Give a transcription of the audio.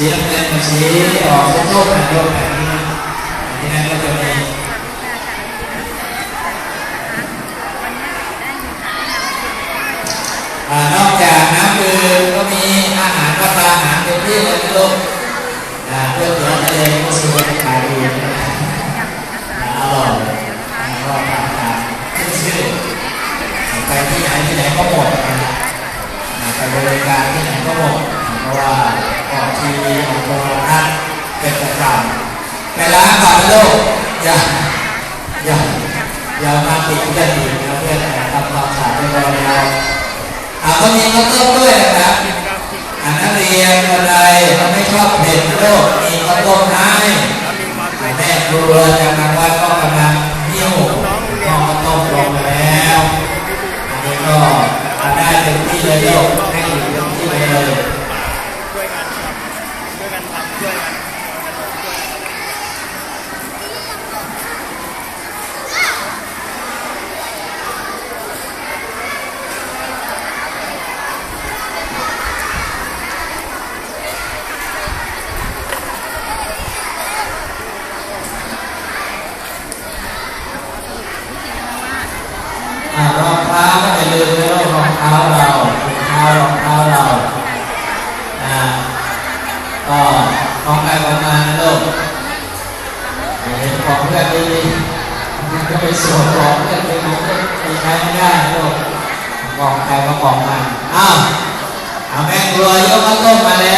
สีน้ำเงินกับสีออกส้มๆนะโยกแบบนี้นะที่นั่นก็จะมีนอกจากน้ำดื่มก็มีอาหารรับประทานอาหารเต็มที่เลยนะลูกเพื่อเผื่อทะเลก็ซื้อไปขายดีอร่อยอ่าก็ทานทานขึ้นชื่อไปที่ไหนที่ไหนก็หมดนะไปบริการที่ไหนก็หมดเพราะว่า ทีวีออกโทรทัศน์เป็นประจำไปร้านก่อนนะลูกอย่าอย่าอย่ามาติดเพื่อนอีกนะเพื่อนทำความสะอาดเรียบร้อยแล้วอ่าก็มีข้าวต้มด้วยนะครับอ่านักเรียนคนใดเขาไม่ชอบเผ็ดนะลูกมีข้าวต้มให้แม่ครัวจากทางวัดก็กำลังหิ้วข้าวต้มลงแล้วอันนี้ก็ได้เต็มที่เลยโยกให้อยู่เต็มที่เลยกันครับช่วยกันทำช่วยกัน อ่า รองเท้าก็อย่าลืมนะว่ารองเท้าเราถุงเท้ารองเท้าเราอ่าก็ของใครของมันนะลูกเห็นของเพื่อนดีมันก็ไปสวมของเพื่อนไปดูก็ไปใช้ไม่ได้ลูกของใครก็ของมันอ้าวเอาแม่ครัวยกข้าต้มมาแล้ว